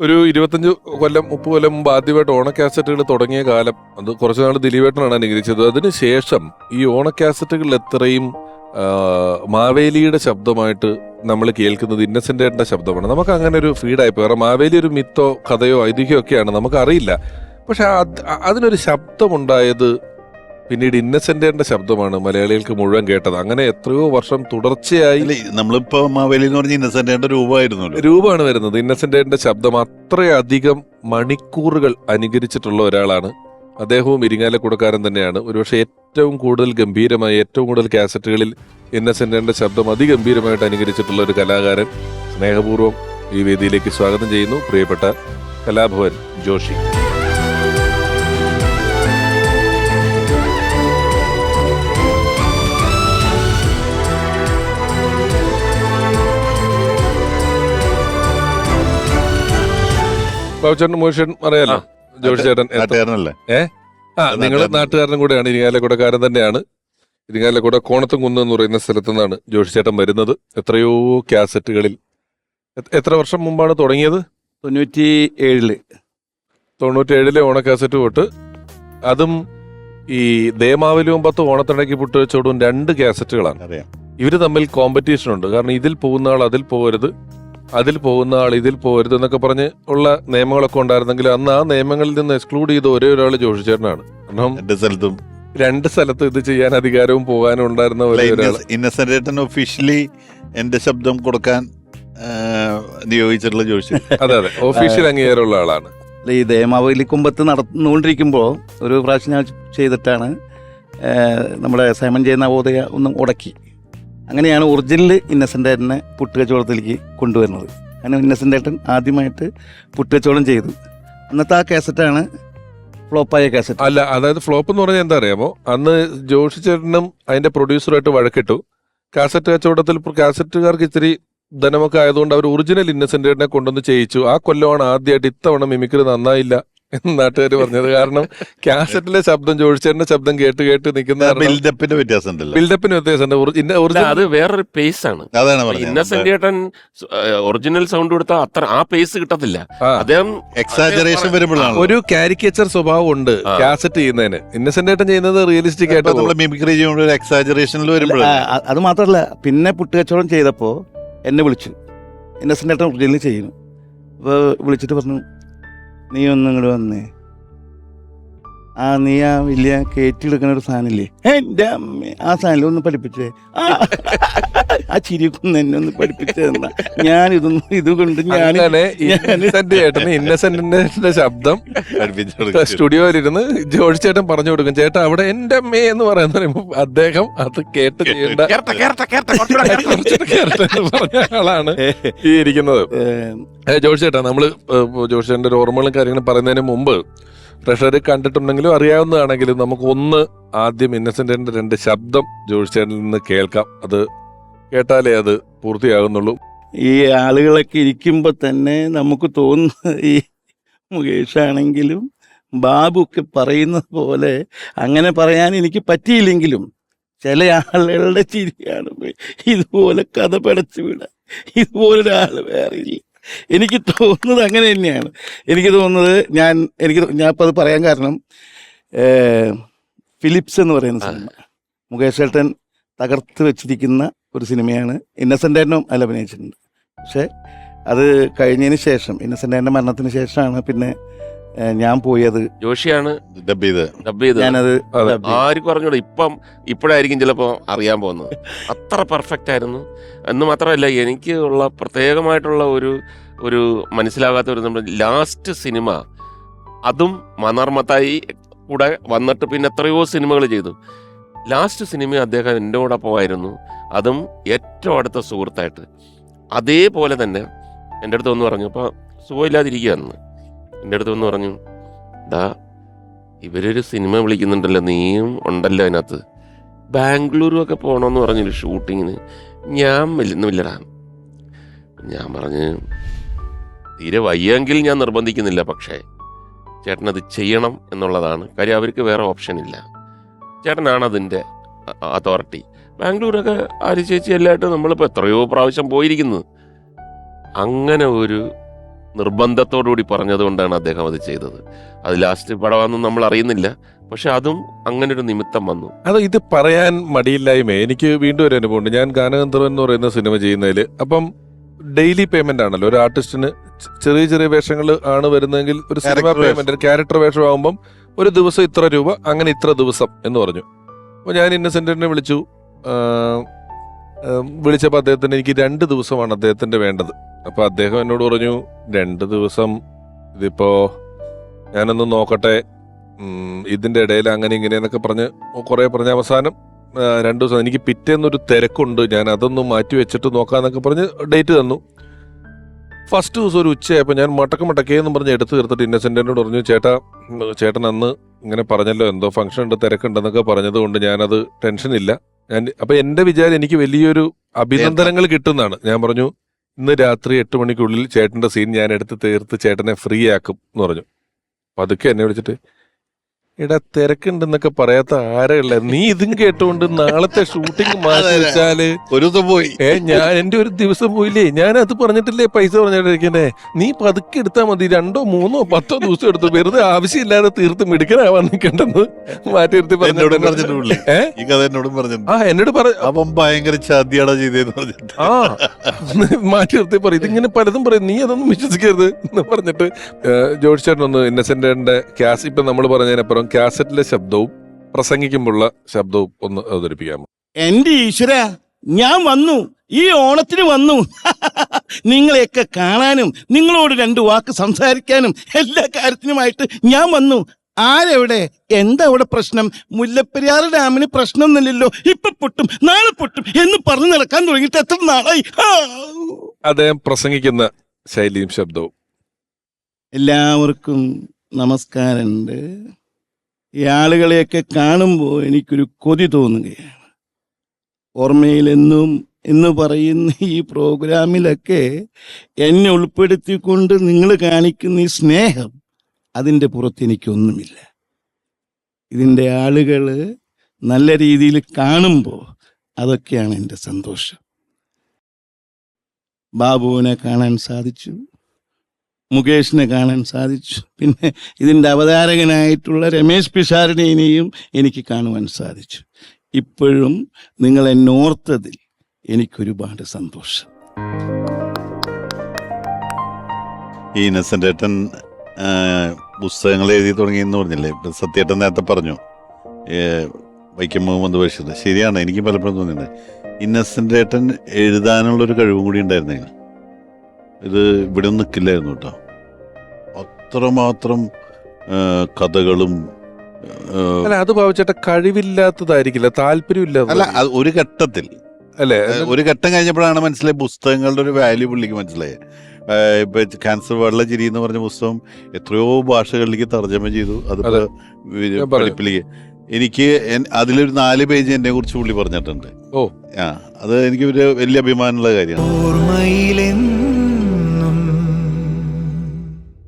ഒരു ഇരുപത്തഞ്ച് കൊല്ലം മുപ്പത് കൊല്ലം മുമ്പ് ആദ്യമായിട്ട് ഓണ കാസറ്റുകൾ തുടങ്ങിയ കാലം. അത് കുറച്ച് നാൾ ദിലീപേട്ടനാണ് അനുകരിച്ചത് അതിനുശേഷം ഈ ഓണ കാസറ്റുകളിൽ എത്രയും മാവേലിയുടെ ശബ്ദമായിട്ട് നമ്മൾ കേൾക്കുന്നത് ഇന്നസെന്റ് ഏട്ടന്റെ ശബ്ദമാണ്. നമുക്ക് അങ്ങനെ ഒരു ഫീഡായി പോയി. കാരണം മാവേലി ഒരു മിത്തോ കഥയോ ഐതിഹ്യമൊക്കെയാണ് നമുക്കറിയില്ല. നമുക്ക് പക്ഷെ അതിനൊരു ശബ്ദമുണ്ടായത് പിന്നീട് ഇന്നസെന്റിന്റെ ശബ്ദമാണ് മലയാളികൾക്ക് മുഴുവൻ കേട്ടത്. അങ്ങനെ എത്രയോ വർഷം തുടർച്ചയായി നമ്മളിപ്പോ മാവേലി എന്ന് പറഞ്ഞ ഇന്നസെന്റ് രൂപമായിരുന്നു രൂപമാണ് വരുന്നത്. ഇന്നസെന്റിന്റെ ശബ്ദം അത്രയധികം മണിക്കൂറുകൾ അനുകരിച്ചിട്ടുള്ള ഒരാളാണ്. അദ്ദേഹവും ഇരിങ്ങാലക്കുടക്കാരൻ തന്നെയാണ്. ഒരുപക്ഷെ ഏറ്റവും കൂടുതൽ ഗംഭീരമായി ഏറ്റവും കൂടുതൽ കാസറ്റുകളിൽ ഇന്നസെന്റിന്റെ ശബ്ദം അതിഗംഭീരമായിട്ട് അനുകരിച്ചിട്ടുള്ള ഒരു കലാകാരൻ. സ്നേഹപൂർവം ഈ വേദിയിലേക്ക് സ്വാഗതം ചെയ്യുന്നു പ്രിയപ്പെട്ട കലാഭവൻ ജോഷി. ബാബുചേട്ടൻ മോഷൻ അറിയാലോ? ജോഷി ചേട്ടൻ ഏ? ആ നിങ്ങൾ നാട്ടുകാരൻ. നാട്ടുകാരനും കൂടെയാണ് ഇരിങ്ങാലക്കുടക്കാരൻ തന്നെയാണ്. ഇരിങ്ങാലക്കുട കോണത്തുംകുന്ന് എന്ന് പറയുന്ന സ്ഥലത്തു നിന്നാണ് ജോഷി ചേട്ടൻ വരുന്നത്. എത്രയോ കാസറ്റുകളിൽ. എത്ര വർഷം മുമ്പാണ് തുടങ്ങിയത്? തൊണ്ണൂറ്റി ഏഴിൽ തൊണ്ണൂറ്റേഴിലെ ഓണ കാസറ്റ് തൊട്ട് അതും ഈ ദേമാവലിയും പത്ത് ഓണത്തിണക്കി പുട്ടുവെച്ചോടും രണ്ട് കാസറ്റുകളാണ്. ഇവർ തമ്മിൽ കോമ്പറ്റീഷൻ ഉണ്ട്. കാരണം ഇതിൽ പോകുന്ന ആൾ അതിൽ പോകരുത്. അതിൽ പോകുന്ന ആൾ ഇതിൽ പോകരുത് എന്നൊക്കെ പറഞ്ഞ് ഉള്ള നിയമങ്ങളൊക്കെ ഉണ്ടായിരുന്നെങ്കിൽ അന്ന് ആ നിയമങ്ങളിൽ നിന്ന് എക്സ്ക്ലൂഡ് ചെയ്ത ഒരേ ഒരാൾ ജോഷി ചേട്ടനാണ്. കാരണം എന്റെ സ്ഥലത്തും. രണ്ട് സ്ഥലത്ത് ഇത് ചെയ്യാൻ അധികാരവും പോകാനും ഉണ്ടായിരുന്ന ഒരേ ഒരാൾ ഇന്നസെന്റ് ഒഫീഷ്യലി എന്റെ ശബ്ദം കൊടുക്കാൻ നിയോഗിച്ചിട്ടുള്ള ജോഷി. അതെ അതെ. ഓഫീഷ്യൽ അംഗീകാരമുള്ള ആളാണ്. അല്ല, ഈ ദേമാവലി കുമ്പത്ത് നടന്നുകൊണ്ടിരിക്കുമ്പോൾ ഒരു പ്രാവശ്യം ഞാൻ ചെയ്തിട്ടാണ് നമ്മുടെ സൈമൻ ചെയ്യുന്ന നവോദയ ഒന്നും ഉടക്കി. അങ്ങനെയാണ് ഒറിജിനൽ ഇന്നസെന്റ് ഏട്ടനെ പുട്ടുകച്ചവടത്തിലേക്ക് കൊണ്ടുവരുന്നത്. അങ്ങനെ ഇന്നസെന്റ് ഏട്ടൻ ആദ്യമായിട്ട് പുട്ടുകച്ചവടം ചെയ്തു. അന്നത്തെ ആ കാസറ്റാണ് ഫ്ലോപ്പായ കാസറ്റ് അല്ല അതായത് ഫ്ലോപ്പ് എന്ന് പറഞ്ഞാൽ എന്താ അറിയാമോ? അന്ന് ജോഷി ചേട്ടനും അതിന്റെ പ്രൊഡ്യൂസറുമായിട്ട് വഴക്കിട്ടു. കാസറ്റ് കച്ചവടത്തിൽ കാസറ്റുകാർക്ക് ഇത്തിരി ധനമൊക്കെ ആയതുകൊണ്ട് അവർ ഒറിജിനൽ ഇന്നസെന്റിനെ കൊണ്ടുവന്ന് ചെയ്യിച്ചു. ആ കൊല്ലമാണ് ആദ്യമായിട്ട് ഇത്തവണ മിമിക്രി നന്നായില്ല. നാട്ടുകാർ പറഞ്ഞത്. കാരണം കാസറ്റിലെ ശബ്ദം ജോഷിച്ചേട്ടന്റെ ശബ്ദം കേട്ട് കേട്ട് നിൽക്കുന്ന ബിൽഡപ്പിന്റെ വ്യത്യാസം ബിൽഡപ്പിന് ഒറിജിനൽ അത് വേറൊരു പേസ് ആണ്. ഇന്നസെന്റ് ചേട്ടൻ ഒറിജിനൽ സൗണ്ട് കൊടുത്താൽ അത്ര ആ പേസ് കിട്ടത്തില്ല. അദ്ദേഹം എക്സാജറേഷൻ വരുമ്പോഴാണ് ഒരു കാരിക്കേച്ചർ സ്വഭാവം ഉണ്ട്. കാസറ്റ് ചെയ്യുന്നതിന്. ഇന്നസെന്റ് ചേട്ടൻ ചെയ്യുന്നത് റിയലിസ്റ്റിക് ആയിട്ട് നമ്മൾ മിമിക്രി ചെയ്യുമ്പോൾ ഒരു എക്സാജറേഷനിൽ വരുമ്പോഴാണ് അത് മാത്രമല്ല പിന്നെ പുട്ടുകച്ചവടം ചെയ്തപ്പോൾ എന്നെ വിളിച്ചു. ഇന്നസെന്റ് ചേട്ടൻ ഒറിജിനൽ ചെയ്യുന്നു. അപ്പോൾ വിളിച്ചിട്ട് പറഞ്ഞു നീ ഒന്നും ഇങ്ങോട്ട് വന്നേ. ആ നീ ആ വലിയ കയറ്റിയെടുക്കുന്ന ഒരു സാധനമില്ലേ? എന്റെ അമ്മ. ആ സാധനം ഒന്ന് പഠിപ്പിച്ചേ. ആ. ചിരിക്കുന്ന ചിരിക്കൊന്ന് എന്നെ ഒന്ന് പഠിപ്പിച്ചതെന്ന ഞാൻ ഇതൊന്നും ഇതുകൊണ്ട് ഞാൻ അങ്ങനെ ഞാൻ ഇന്നസെന്റ് ചേട്ടന് ഇന്നസെന്റിന്റെ ശബ്ദം. സ്റ്റുഡിയോയിലിരുന്ന് ജോർജ് ചേട്ടൻ പറഞ്ഞു കൊടുക്കും. ചേട്ടാ അവിടെ എന്റെ അമ്മേ എന്ന് പറയുന്ന പറയുമ്പോൾ അദ്ദേഹം അത് കേട്ട് ചെയ്യേണ്ട എന്ന് പറഞ്ഞ ആളാണ് ഈ ഇരിക്കുന്നത്. ഏ, ജോർജ് ചേട്ടാ നമ്മൾ ഏ, ജോർജ് ചേട്ടന്റെ ഒരു ഓർമ്മകളും കാര്യങ്ങളും പറയുന്നതിന് മുമ്പ് പ്രഷർ കണ്ടിട്ടുണ്ടെങ്കിലും അറിയാവുന്നതാണെങ്കിലും നമുക്ക് ഒന്ന് ആദ്യം ഇന്നസെന്റിന്റെ രണ്ട് ശബ്ദം ജോർജ് ചേട്ടനിൽ നിന്ന് കേൾക്കാം. അത് കേട്ടാലേ അത് പൂർത്തിയാകുന്നുള്ളൂ. ഈ ആളുകളൊക്കെ ഇരിക്കുമ്പോൾ തന്നെ നമുക്ക് തോന്നുന്ന ഈ മുകേഷ് ആണെങ്കിലും ബാബു ഒക്കെ പറയുന്നത് പോലെ അങ്ങനെ പറയാൻ എനിക്ക് പറ്റിയില്ലെങ്കിലും ചില ആളുകളുടെ ചിരിയാണ് ഇതുപോലെ കഥ പടച്ചു വിടാൻ. ഇതുപോലൊരാൾ വേറെ ഇല്ല. എനിക്ക് തോന്നുന്നത് അങ്ങനെ തന്നെയാണ്. എനിക്ക് തോന്നുന്നത് ഞാൻ എനിക്ക് ഞാൻ ഇപ്പോൾ അത് പറയാൻ കാരണം ഫിലിപ്സ് എന്ന് പറയുന്ന സിനിമ. മുകേഷ് ഏട്ടൻ തകർത്ത് വെച്ചിരിക്കുന്ന ഒരു സിനിമയാണ് ഇന്നസെന്റ് ഏട്ടനും അതിൽ അഭിനയിച്ചിട്ടുണ്ട്. പക്ഷേ അത് കഴിഞ്ഞതിന് ശേഷം ഇന്നസെന്റ് ഏട്ടന്റെ മരണത്തിന് ശേഷമാണ് പിന്നെ ഞാൻ പോയത് ജോഷിയാണ് ഡബ് ചെയ്ത് ഡബ് ചെയ്തത്. ഞാനത് ആർക്കും പറഞ്ഞോളൂ ഇപ്പം ഇപ്പോഴായിരിക്കും ചിലപ്പോൾ അറിയാൻ പോകുന്നത്. അത്ര പെർഫെക്റ്റ് ആയിരുന്നു. എന്ന് മാത്രമല്ല എനിക്ക് ഉള്ള പ്രത്യേകമായിട്ടുള്ള ഒരു ഒരു മനസ്സിലാകാത്ത ഒരു നമ്മുടെ ലാസ്റ്റ് സിനിമ അതും മനർമത്തായി കൂടെ വന്നിട്ട് പിന്നെ എത്രയോ സിനിമകൾ ചെയ്തു. ലാസ്റ്റ് സിനിമ അദ്ദേഹം എന്റെ കൂടൊപ്പമായിരുന്നു അതും ഏറ്റവും അടുത്ത സുഹൃത്തായിട്ട്. അതേപോലെ തന്നെ എന്റെ അടുത്ത് ഒന്ന് പറഞ്ഞു അപ്പോൾ സുഖമില്ലാതിരിക്കുകയാണെന്ന് എന്റെ അടുത്ത് വന്ന് പറഞ്ഞു ഡാ ഇവരൊരു സിനിമ വിളിക്കുന്നുണ്ടല്ലോ നീയും ഉണ്ടല്ലോ അതിനകത്ത്. ബാംഗ്ലൂരും ഒക്കെ പോകണമെന്ന് പറഞ്ഞൊരു ഷൂട്ടിങ്ങിന്? ഞാൻ വരുന്നില്ലടാ ഞാൻ പറഞ്ഞ് തീരെ വയ്യെങ്കിൽ ഞാൻ നിർബന്ധിക്കുന്നില്ല പക്ഷേ ചേട്ടൻ അത് ചെയ്യണം എന്നുള്ളതാണ്. കാര്യം അവർക്ക് വേറെ ഓപ്ഷൻ ഇല്ല. ചേട്ടനാണ് അതിന്റെ അതോറിറ്റി ബാംഗ്ലൂരൊക്കെ ആര് ചേച്ചി എല്ലായിട്ടും നമ്മളിപ്പോൾ എത്രയോ പ്രാവശ്യം പോയിരിക്കുന്നത് അങ്ങനെ ഒരു നിർബന്ധത്തോടുകൂടി പറഞ്ഞതുകൊണ്ടാണ് അദ്ദേഹം അത് ചെയ്തത്. അത് ലാസ്റ്റ് പടമാണെന്ന് നമ്മൾ അറിയുന്നില്ല. പക്ഷെ അതും അങ്ങനെ ഒരു നിമിത്തം വന്നു. അത് ഇത് പറയാൻ മടിയില്ലായ്മ? എനിക്ക് വീണ്ടും ഒരു അനുഭവമുണ്ട് ഞാൻ ഗാനഗന്ധർവൻ എന്ന് പറയുന്ന സിനിമ ചെയ്യുന്നതിൽ അപ്പം ഡെയിലി പേയ്മെന്റ് ആണല്ലോ. ഒരു ആർട്ടിസ്റ്റിന് ചെറിയ ചെറിയ വേഷങ്ങൾ ആണ് വരുന്നതെങ്കിൽ ഒരു സിനിമ പേയ്മെന്റ് പേയ്മെന്റ് ക്യാരക്ടർ വേഷം വേഷമാകുമ്പം ഒരു ദിവസം ഇത്ര രൂപ അങ്ങനെ ഇത്ര ദിവസം എന്ന് പറഞ്ഞു. അപ്പോൾ ഞാൻ ഇന്നസെന്റിനെ വിളിച്ചു. വിളിച്ചപ്പോൾ അദ്ദേഹത്തിന് എനിക്ക് രണ്ട് ദിവസമാണ് അദ്ദേഹത്തിന്റെ വേണ്ടത്. അപ്പോൾ അദ്ദേഹം എന്നോട് പറഞ്ഞു രണ്ട് ദിവസം ഇതിപ്പോ ഞാനൊന്ന് നോക്കട്ടെ. ഇതിന്റെ ഇടയിൽ അങ്ങനെ ഇങ്ങനെയെന്നൊക്കെ പറഞ്ഞ് കുറേ പറഞ്ഞ അവസാനം രണ്ട് ദിവസം എനിക്ക് പിറ്റേന്നൊരു തിരക്കുണ്ട്. ഞാൻ അതൊന്ന് മാറ്റി വെച്ചിട്ട് നോക്കാന്നൊക്കെ പറഞ്ഞ് ഡേറ്റ് തന്നു. ഫസ്റ്റ് ദിവസം ഒരു ഉച്ചയായപ്പോൾ ഞാൻ മടക്ക് മടക്കേന്നും പറഞ്ഞ് എടുത്തു തീർത്തിട്ട് ഇന്നസെന്റിനോട് പറഞ്ഞു ചേട്ടാ ചേട്ടൻ അന്ന് ഇങ്ങനെ പറഞ്ഞല്ലോ എന്തോ ഫംഗ്ഷൻ ഉണ്ട് തിരക്കുണ്ടെന്നൊക്കെ പറഞ്ഞതുകൊണ്ട് ഞാനത് ടെൻഷൻ ഇല്ല. ഞാൻ അപ്പം എന്റെ വിചാരം എനിക്ക് വലിയൊരു അഭിനന്ദനങ്ങൾ കിട്ടുന്നതാണ്. ഞാൻ പറഞ്ഞു ഇന്ന് രാത്രി എട്ട് മണിക്കുള്ളിൽ ചേട്ടന്റെ സീൻ ഞാൻ എടുത്ത് തീർത്ത് ചേട്ടനെ ഫ്രീ ആക്കും എന്ന് പറഞ്ഞു. പതുക്കെ എന്നെ വിളിച്ചിട്ട് എടാ തിരക്കുണ്ടെന്നൊക്കെ പറയാത്ത ആരല്ല നീ ഇതും കേട്ടോണ്ട് നാളത്തെ ഷൂട്ടിംഗ് മാറ്റി അതെ, അതെ. വെച്ചാൽ ഒരു ദിവസം പോയി. ഏ ഞാൻ എന്റെ ഒരു ദിവസം പോയില്ലേ? ഞാൻ അത് പറഞ്ഞിട്ടില്ലേ? പൈസ പറഞ്ഞിട്ടിരിക്കണേ നീ പതുക്കെ എടുത്താൽ മതി. രണ്ടോ മൂന്നോ പത്തോ ദിവസം എടുത്തു. വെറുതെ ആവശ്യമില്ലാതെ തീർത്ത് മിടുക്കനാവാൻ നിൽക്കണ്ടെന്ന് മാറ്റി നിർത്തി എന്നോടും പറഞ്ഞിട്ടുണ്ട്. പറഞ്ഞിട്ട് പുള്ളി ഏ? ഈ കഥ എന്നോടും പറഞ്ഞിട്ടുണ്ട്. ആ എന്നോട് പറ അപ്പം ഭയങ്കര ചതിയാടാ ചെയ്തേന്ന് പറഞ്ഞിട്ട്. ആ മാറ്റി നിർത്തി പറയും ഇതിങ്ങനെ പലതും പറയും. നീ അതൊന്നും വിശ്വസിക്കരുത് എന്ന് പറഞ്ഞിട്ട് ജോഷ് ചേട്ടൻ ഒന്ന് ഇന്നസെന്റിന്റെ ക്യാസ് ഇപ്പൊ നമ്മൾ പറഞ്ഞതിനപ്പുറം കാസറ്റിലെ ശബ്ദവും പ്രസംഗിക്കുമ്പോഴുള്ള ശബ്ദവും ഒന്ന് അവതരിപ്പിക്കാമോ? എന്റെ ഈശ്വര ഞാൻ വന്നു. ഈ ഓണത്തിന് വന്നു. നിങ്ങളെയൊക്കെ കാണാനും നിങ്ങളോട് രണ്ട് വാക്ക് സംസാരിക്കാനും എല്ലാ കാര്യത്തിനുമായിട്ട് ഞാൻ വന്നു. ആരെവിടെ? എന്താ അവിടെ പ്രശ്നം? മുല്ലപ്പെരിയാർ ഡാമിന് പ്രശ്നമൊന്നുമില്ലല്ലോ. ഇപ്പൊ പൊട്ടും നാളെ പൊട്ടും എന്ന് പറഞ്ഞു നടക്കാൻ തുടങ്ങിയിട്ട് എത്ര നാളായി. അദ്ദേഹം പ്രസംഗിക്കുന്ന ശൈലിയും ശബ്ദവും. എല്ലാവർക്കും നമസ്കാരമുണ്ട്. ഈ ആളുകളെയൊക്കെ കാണുമ്പോൾ എനിക്കൊരു കൊതി തോന്നുകയാണ്. ഓർമ്മയിലെന്നും എന്ന് പറയുന്ന ഈ പ്രോഗ്രാമിലൊക്കെ എന്നെ ഉൾപ്പെടുത്തിക്കൊണ്ട് നിങ്ങൾ കാണിക്കുന്ന ഈ സ്നേഹം അതിന്റെ പുറത്ത് എനിക്കൊന്നുമില്ല. ഇതിന്റെ ആളുകൾ നല്ല രീതിയിൽ കാണുമ്പോൾ അതൊക്കെയാണ് എന്റെ സന്തോഷം. ബാബുവിനെ കാണാൻ സാധിച്ചു. മുകേഷിനെ കാണാൻ സാധിച്ചു. പിന്നെ ഇതിന്റെ അവതാരകനായിട്ടുള്ള രമേശ് പിഷാരടിനെയും എനിക്ക് കാണുവാൻ സാധിച്ചു. ഇപ്പോഴും നിങ്ങളെ നോർത്തതിൽ എനിക്കൊരുപാട് സന്തോഷം. ഈ ഇന്നസെന്റ് ഏട്ടൻ പുസ്തകങ്ങൾ എഴുതി തുടങ്ങി എന്ന് പറഞ്ഞില്ലേ സത്യേട്ടൻ നേരത്തെ പറഞ്ഞു. വൈക്കം മുഹമ്മദ് ബഷീർ ശരിയാണ് എനിക്ക് പലപ്പോഴും തോന്നിയിട്ടുണ്ട്. ഇന്നസെന്റ് ഏട്ടൻ എഴുതാനുള്ളൊരു കഴിവും കൂടി ഉണ്ടായിരുന്നെങ്കിൽ ഇത് ഇവിടെ ഒന്നും നിൽക്കില്ലായിരുന്നു കേട്ടോ. അത്രമാത്രം കഥകളും അല്ല അത് ഭാവിച്ചേട്ട കഴിവില്ലാത്തതായിരിക്കില്ല അല്ല താല്പര്യമില്ലാത്ത അത് ഒരു ഘട്ടത്തിൽ. അല്ലേ? ഒരു ഘട്ടം കഴിഞ്ഞപ്പോഴാണ് മനസ്സിലായി പുസ്തകങ്ങളുടെ ഒരു വാല്യൂ പുള്ളിക്ക് മനസ്സിലായത്. ഇപ്പൊ ക്യാൻസർ വെള്ള ചിരി എന്ന് പറഞ്ഞ പുസ്തകം എത്രയോ ഭാഷകളിലേക്ക് തർജമ ചെയ്തു. അത്. പഠിപ്പിലേക്ക്. എനിക്ക് അതിലൊരു നാല് പേജ് എന്നെ കുറിച്ച് പുള്ളി പറഞ്ഞിട്ടുണ്ട്. ഓ. ആ അത് എനിക്ക് ഒരു വലിയ അഭിമാനമുള്ള കാര്യമാണ്.